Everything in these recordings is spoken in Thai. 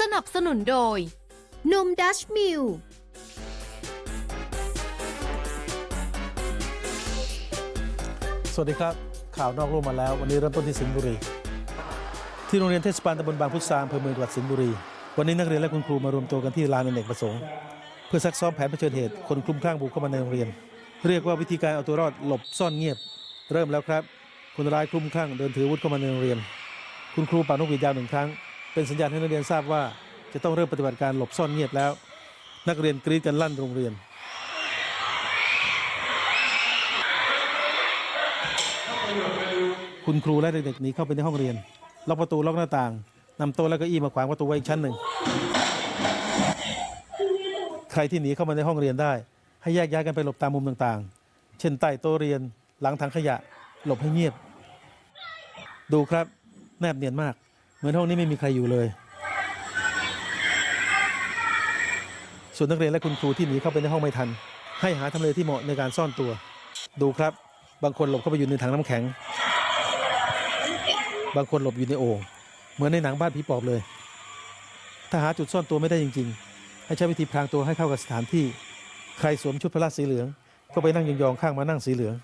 สนับสนุนโดย นมดัชมิล สวัสดีครับ ข่าวนอกโลกมาแล้ว วันนี้เริ่มต้นที่สิงห์บุรี ที่โรงเรียนเทศบาลตำบลบางพุทรามอำเภอเมืองจังหวัดสิงห์บุรี วันนี้นักเรียนและคุณครูมารวมตัวกันที่ลานอเนกประสงค์ เพื่อซักซ้อมแผนเผชิญเหตุคนคลุ้มคลั่งบุกเข้ามาในโรงเรียน เรียกว่าวิธีการเอาตัวรอดหลบซ่อนเงียบ เริ่มแล้วครับ คนร้ายคลุ้มคลั่งเดินถืออาวุธเข้ามาในโรงเรียน คุณครูป่านกหวีดยาวหนึ่งครั้ง เป็นสัญญาณให้นักเรียนทราบว่า จะต้องเริ่มปฏิบัติการหลบซ่อนเงียบแล้ว นักเรียนกรีดกันลั่นโรงเรียน คุณครูและเด็กๆหนีเข้าไปในห้องเรียน ล็อกประตูล็อกหน้าต่างนำโต๊ะและเก้าอี้มาขวางประตูไว้อีกชั้นหนึ่ง ใครที่หนีเข้ามาในห้องเรียนได้ ให้แยกย้ายกันไปหลบตามมุมต่างๆ เช่นใต้โต๊ะเรียน หลังถังขยะหลบให้เงียบ ดูครับแนบเนียนมาก เหมือนห้องนี้ไม่มีใครอยู่เลย ส่วนนักเรียนและคุณครูที่หนีเข้าไปในห้องไม่ทัน ให้หาทำเลที่เหมาะในการซ่อนตัว ดูครับบางคนหลบเข้าไปอยู่ในถังน้ำแข็ง บางคนหลบอยู่ในโอ่งเหมือนในหนังบ้านผีปอบเลย ถ้าหาจุดซ่อนตัวไม่ได้จริง ๆ ให้ใช้วิธีพรางตัวให้เข้ากับสถานที่ ใครสวมชุดพละสีเหลือง ก็ไปนั่งยองๆข้างมานั่งสีเหลือง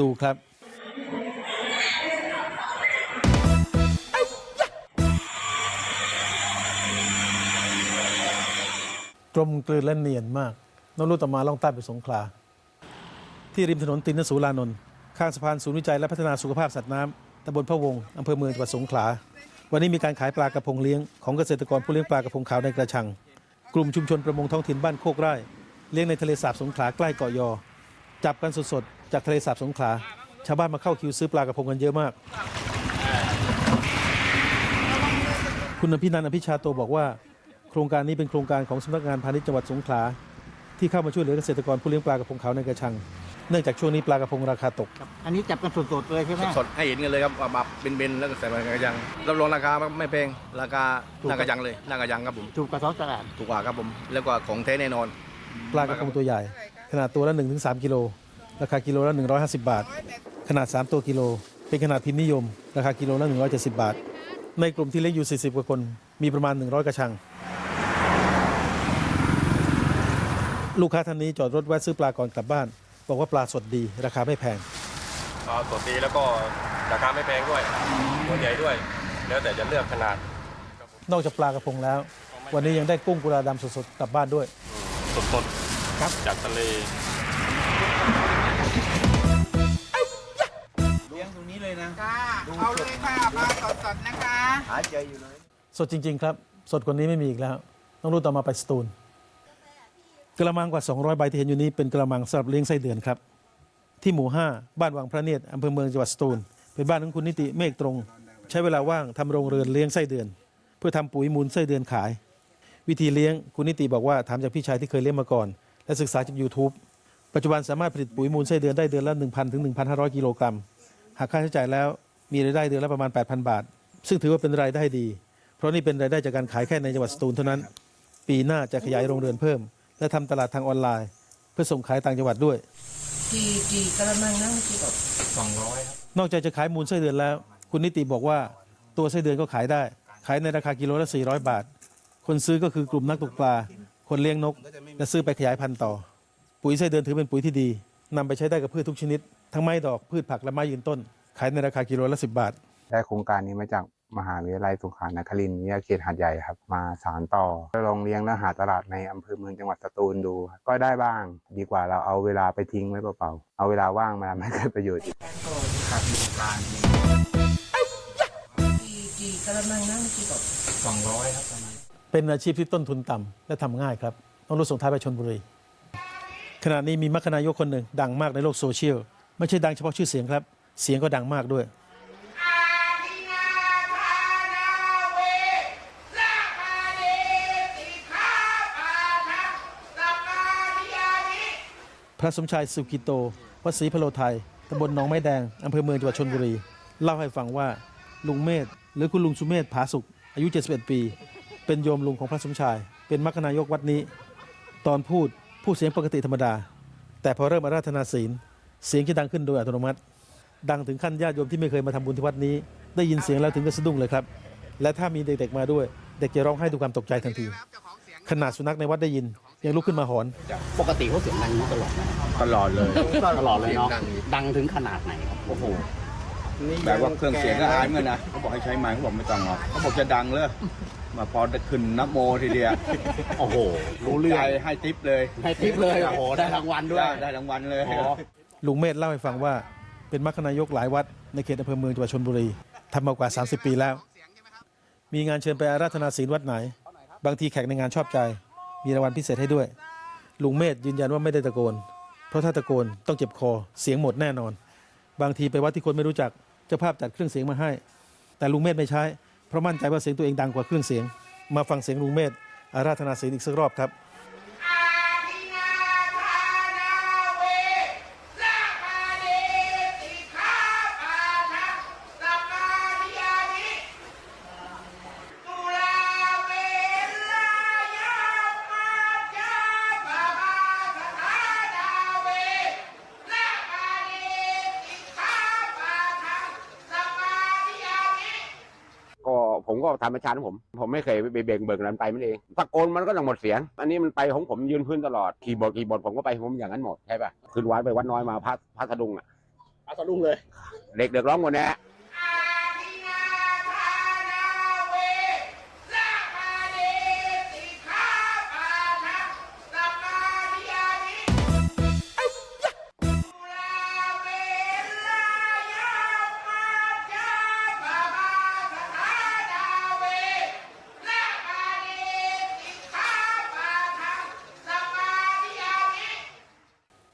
ดูครับกลมกลืนและเนียนมากน้องรู้ต่อมาล่องใต้ไปสงขลา ที่ริมถนนตินนสูรานนท์ข้างสะพานศูนย์วิจัยและพัฒนาสุขภาพสัตว์น้ำตำบลพะวงอำเภอเมืองจังหวัดสงขลา วันนี้มีการขายปลากระพงเลี้ยงของเกษตรกรผู้เลี้ยงปลากระพงขาวในกระชัง กลุ่มชุมชนประมงท้องถิ่นบ้านโคกไร่ เลี้ยงในทะเลสาบสงขลาใกล้เกาะยอ จับกันสดๆ จากทะเลสาบสงขลา ชาวบ้านมาเข้าคิวซื้อปลากระพงกันเยอะมาก คุณอภินันท์อภิชาโตบอกว่า โครงการนี้เป็นโครงการของสำนักงานพาณิชย์จังหวัดสงขลา ที่เข้ามาช่วยเหลือเกษตรกรผู้เลี้ยงปลากระพงขาวในกระชัง เนื่องจากช่วงนี้ปลากระพงราคาตกครับอันนี้จับกันสดๆเลยใช่ไหมสดๆให้เห็นกันเลยครับว่ามาเป็นเบนๆแล้วก็ใส่มากระยังรับรองราคาไม่แพงราคาหน้ากระยังเลยหน้ากระยังครับผมถูกกระท้องตลาดถูกกว่าครับผมแล้วก็ของแท้แน่นอน ปลากระพงตัวใหญ่ ขนาดตัวละ 1-3 กิโล ราคากิโลละ 150 บาท ขนาด 3 ตัวกิโล เป็นขนาดพิมพ์นิยม ราคากิโลละ 170 บาท ในกลุ่มที่เลี้ยงอยู่ 40 กว่าคน มีประมาณ 100 กระชัง ลูกค้าท่านนี้จอดรถแวะซื้อปลาก่อนกลับบ้าน บอกว่าปลาสดดี ราคาไม่แพงก็สดดีแล้วก็ราคาไม่แพงด้วยตัวใหญ่ด้วย แล้วแต่จะเลือกขนาด นอกจากปลากระพงแล้ว วันนี้ยังได้กุ้งกุลาดำสดๆกลับบ้านด้วย สดๆ ครับ จากทะเลเลี้ยงตรงนี้เลยนะ ค่ะ เอาเลยค่ะปลาสดๆนะคะ หาใจอยู่เลย สดจริง ๆ ครับ สดกว่านี้ไม่มีอีกแล้ว ต้องรู้ต่อมาไปสตูลกระมังกว่า 200 ใบที่เห็นอยู่นี้เป็นกระมังสำหรับเลี้ยงไส้เดือนครับ ที่หมู่ 5 บ้านวังพระเนตรอำเภอเมืองจังหวัดสตูล เป็นบ้านของคุณนิติเมฆตรง ใช้เวลาว่างทำโรงเรือนเลี้ยงไส้เดือน เพื่อทำปุ๋ยมูลไส้เดือนขาย วิธีเลี้ยงคุณนิติบอกว่าถามจากพี่ชายที่เคยเลี้ยงมาก่อน และศึกษาจาก YouTube ปัจจุบันสามารถผลิตปุ๋ยมูลไส้เดือนได้เดือนละ 1,000 ถึง 1,500 กิโลกรัม หากค่าใช้จ่ายแล้วมีรายได้เดือนละประมาณ 8,000 บาท ซึ่งถือว่าเป็นรายได้ดี เพราะนี่เป็นรายได้จากการขายแค่ในจังหวัดสตูลเท่านั้น ปีหน้าจะขยายโรงเรือนเพิ่ม และทำตลาดทางออนไลน์ เพื่อส่งขายต่างจังหวัดด้วยกี่กี่กระมังนั่งกี่นอกจากจะขายมูลไส้เดือนแล้ว คุณนิติบอกว่าตัวไส้เดือนก็ขายได้ ขายในราคากิโลละ400 บาท คนซื้อก็คือกลุ่มนักตกปลา คนเลี้ยงนกและซื้อไปขยายพันธุ์ต่อ ปุ๋ยไส้เดือนถือเป็นปุ๋ยที่ดีนำไปใช้ได้กับพืชทุกชนิด ทั้งไม้ดอกพืชผักและไม้ยืนต้น ขายในราคากิโลละ10บาท ได้โครงการนี้มาจากมหาวิทยาลัยสงขลานครินทร์วิทยาเขตหาดใหญ่ครับ มาสานต่อลองเลี้ยงและหาตลาดในอำเภอเมืองจังหวัดสตูลดูครับก็ได้บ้าง ดีกว่าเราเอาเวลาไปทิ้งไว้เปล่าๆเอาเวลาว่างมาทำให้เกิดประโยชน์กี่กี่กระมังนั่งกี่ก เป็นอาชีพที่ต้นทุนต่ำและทำง่ายครับต้องรู้ส่งท้ายไปชนบุรี ขณะนี้มีมัคคณายกคนหนึ่งดังมากในโลกโซเชียล ไม่ใช่ดังเฉพาะชื่อเสียงครับ เสียงก็ดังมากด้วยพระสมชายสุกิโตวัดศรีพโลไทยตำบลหนองไม้แดง อำเภอเมืองจังหวัดชนบุรี เล่าให้ฟังว่า ลุงเมธหรือคุณลุงสุเมธผาสุขอายุ 71 ปี เป็นโยมลุงของพระสมชาย เป็นมัคคณายกวัดนี้ ตอนพูดพูดเสียงปกติธรรมดา แต่พอเริ่มอาราธนาศีล เสียงจะดังขึ้นโดยอัตโนมัติ ดังถึงขั้นญาติโยมที่ไม่เคยมาทำบุญที่วัดนี้ ได้ยินเสียงแล้วถึงกับสะดุ้งเลยครับ และถ้ามีเด็กๆมาด้วย เด็กจะร้องไห้ด้วยความตกใจทันที ขนาดสุนัขในวัดได้ยิน ยังลุกขึ้นมาหอน ปกติเขาเสียงดังนี้ตลอดไหมตลอดเลยตลอดเลยเนาะดังถึงขนาดไหนครับโอ้โหแบบว่าเครื่องเสียงก็อายเหมือนกันนะเขาบอกให้ใช้ไม้เขาบอกไม่ต้องหรอกเขาบอกจะดังเลย มาพอได้ขึ้นนับโมทีเดียว โอ้โห รู้เรื่องใจให้ทิปเลยให้ทิปเลยโอ้โหได้รางวัลด้วย ได้ได้รางวัลเลยอ๋อลุงเมธเล่าให้ฟังว่า เป็นมรรคนายกหลายวัดในเขตอำเภอเมืองจังหวัดชลบุรีทำมากว่า 30 ปีแล้ว มีงานเชิญไปอาราธนาศีลวัดไหน บางทีแขกในงานชอบใจ มีรางวัลพิเศษให้ด้วย ลุงเมธยืนยันว่าไม่ได้ตะโกน เพราะถ้าตะโกนต้องเจ็บคอเสียงหมดแน่นอน บางทีไปวัดที่คนไม่รู้จักเจ้าภาพจัดเครื่องเสียงมาให้ แต่ลุงเมธไม่ใช้ เพราะมั่นใจว่าเสียงตัวเองดังกว่าเครื่องเสียง มาฟังเสียงลุงเมธอาราธนาศีลอีกสักรอบครับ ผมก็ทำประชาของผม ผมไม่เคยไปเบ่งเบิกนั้นไปมันเองตะโกนมันก็ต้องหมดเสียง อันนี้มันไปของผมยืนพื้นตลอดขี่บทขี่บทผมก็ไปของผมอย่างนั้นหมดใช่ปะขึ้นวัดไปวัดน้อยมาพัดพัทดุงอะเอาสะดุ้งเลย เด็กเดือดร้องหมดแน่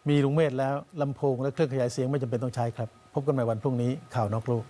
มีลุงเมธแล้วลำโพงและเครื่องขยายเสียงไม่จำเป็นต้องใช้ครับ พบกันใหม่วันพรุ่งนี้ข่าวนอกโลก